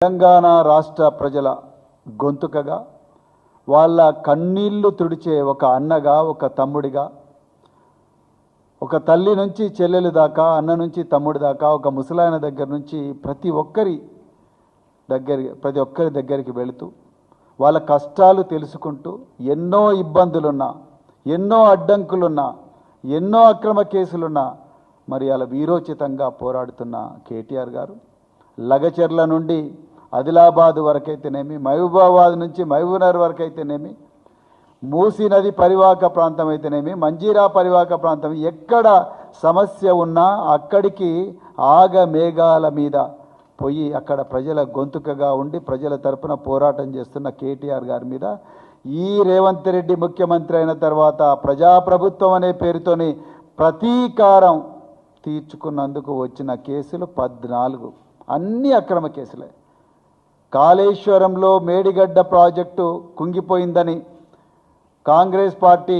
తెలంగాణ రాష్ట్ర ప్రజల గొంతుకగా వాళ్ళ కన్నీళ్ళు తుడిచే ఒక అన్నగా ఒక తమ్ముడిగా ఒక తల్లి నుంచి చెల్లెలు దాకా అన్న నుంచి తమ్ముడి దాకా ఒక ముసలాయన దగ్గర నుంచి ప్రతి ఒక్కరి దగ్గర ప్రతి ఒక్కరి దగ్గరికి వెళుతూ వాళ్ళ కష్టాలు తెలుసుకుంటూ ఎన్నో ఇబ్బందులున్నా ఎన్నో అడ్డంకులున్నా ఎన్నో అక్రమ కేసులున్నా మరి అలా వీరోచితంగా పోరాడుతున్న కేటీఆర్ గారు లగచెర్ల నుండి ఆదిలాబాద్ వరకైతేనేమి మహబూబాబాద్ నుంచి మహబూబ్నగర్ వరకైతేనేమి మూసీ నది పరివాహక ప్రాంతం అయితేనేమి మంజీరా పరివాహక ప్రాంతం ఎక్కడ సమస్య ఉన్నా అక్కడికి ఆగ మేఘాల మీద పోయి అక్కడ ప్రజల గొంతుకగా ఉండి ప్రజల తరపున పోరాటం చేస్తున్న కేటీఆర్ గారి మీద ఈ రేవంత్ రెడ్డి ముఖ్యమంత్రి అయిన తర్వాత ప్రజాప్రభుత్వం అనే పేరుతోని ప్రతీకారం తీర్చుకున్నందుకు వచ్చిన కేసులు పద్నాలుగు. అన్ని అక్రమ కేసులే. కాళేశ్వరంలో మేడిగడ్డ ప్రాజెక్టు కుంగిపోయిందని కాంగ్రెస్ పార్టీ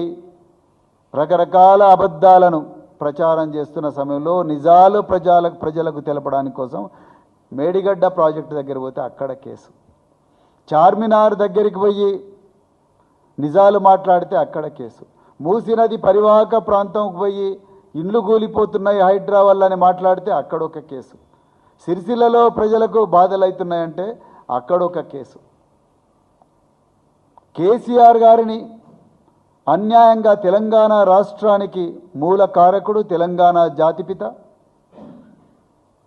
రకరకాల అబద్ధాలను ప్రచారం చేస్తున్న సమయంలో నిజాలు ప్రజల ప్రజలకు తెలపడానికి కోసం మేడిగడ్డ ప్రాజెక్టు దగ్గర పోతే అక్కడ కేసు. చార్మినార్ దగ్గరికి పోయి నిజాలు మాట్లాడితే అక్కడ కేసు. మూసీ నది పరివాహక ప్రాంతంకు పోయి ఇండ్లు కూలిపోతున్నాయి హైడ్రా వల్ల అని మాట్లాడితే అక్కడ ఒక కేసు. సిరిసిల్లలో ప్రజలకు బాధలు అవుతున్నాయంటే అక్కడ ఒక కేసు. కేసీఆర్ గారిని అన్యాయంగా తెలంగాణ రాష్ట్రానికి మూల కారకుడు తెలంగాణ జాతిపిత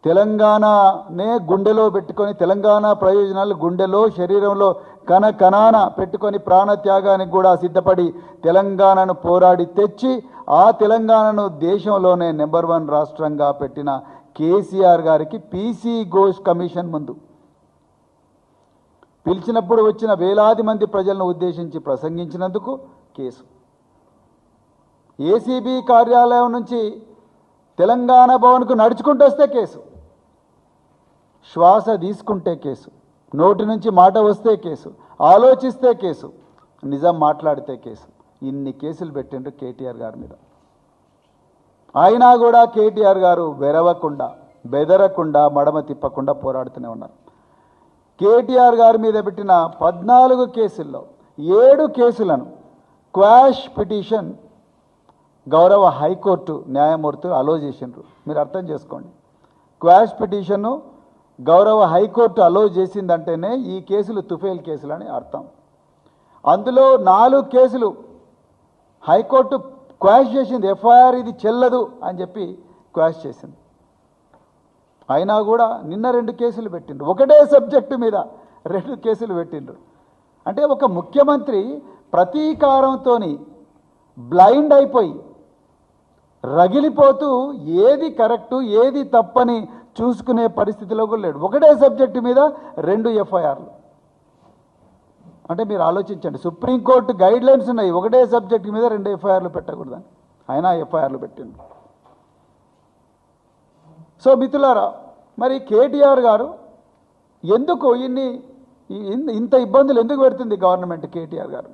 తెలంగాణనే గుండెలో పెట్టుకొని తెలంగాణ ప్రయోజనాలు గుండెలో శరీరంలో కణ కణాన పెట్టుకొని ప్రాణత్యాగానికి కూడా సిద్ధపడి తెలంగాణను పోరాడి తెచ్చి ఆ తెలంగాణను దేశంలోనే నెంబర్ వన్ రాష్ట్రంగా పెట్టిన కేసీఆర్ గారికి పీసీ ఘోష్ కమిషన్ ముందు. పిలిచినప్పుడు వచ్చిన వేలాది మంది ప్రజలను ఉద్దేశించి ప్రసంగించినందుకు కేసు. ఏసీబీ కార్యాలయం నుంచి తెలంగాణ భవన్కు నడుచుకుంటూ వస్తే కేసు. శ్వాస తీసుకుంటే కేసు. నోటి నుంచి మాట వస్తే కేసు. ఆలోచిస్తే కేసు. నిజం మాట్లాడితే కేసు. ఇన్ని కేసులు పెట్టిండ్రు కేటీఆర్ గారి మీద. అయినా కూడా కేటీఆర్ గారు వెరవకుండా బెదరకుండా మడమ తిప్పకుండా పోరాడుతూనే ఉన్నారు. కేటీఆర్ గారి మీద పెట్టిన పద్నాలుగు కేసుల్లో ఏడు కేసులను క్వాష్ పిటిషన్ గౌరవ హైకోర్టు న్యాయమూర్తులు అలో చేసిండ్రు. మీరు అర్థం చేసుకోండి. క్వాష్ పిటిషన్ను గౌరవ హైకోర్టు అలో చేసిందంటేనే ఈ కేసులు తుఫేల్ కేసులు అని అర్థం. అందులో నాలుగు కేసులు హైకోర్టు క్వాష్ చేసింది ఎఫ్ఐఆర్ ఇది చెల్లదు అని చెప్పి క్వాష్ చేసింది. అయినా కూడా నిన్న రెండు కేసులు పెట్టిండ్రు. ఒకటే సబ్జెక్టు మీద రెండు కేసులు పెట్టిండ్రు. అంటే ఒక ముఖ్యమంత్రి ప్రతీకారంతో బ్లైండ్ అయిపోయి రగిలిపోతూ ఏది కరెక్టు ఏది తప్పని చూసుకునే పరిస్థితిలో కూడా లేడు. ఒకటే సబ్జెక్టు మీద రెండు ఎఫ్ఐఆర్లు. అంటే మీరు ఆలోచించండి సుప్రీంకోర్టు గైడ్ లైన్స్ ఉన్నాయి. ఒకటే సబ్జెక్ట్ మీద రెండు ఎఫ్ఐఆర్లు పెట్టకూడదని. అయినా ఎఫ్ఐఆర్లు పెట్టిండు సో మిత్రులారా మరి కేటీఆర్ గారు ఎందుకు ఇన్ని ఇంత ఇబ్బందులు ఎందుకు పెడుతుంది గవర్నమెంట్ కేటీఆర్ గారు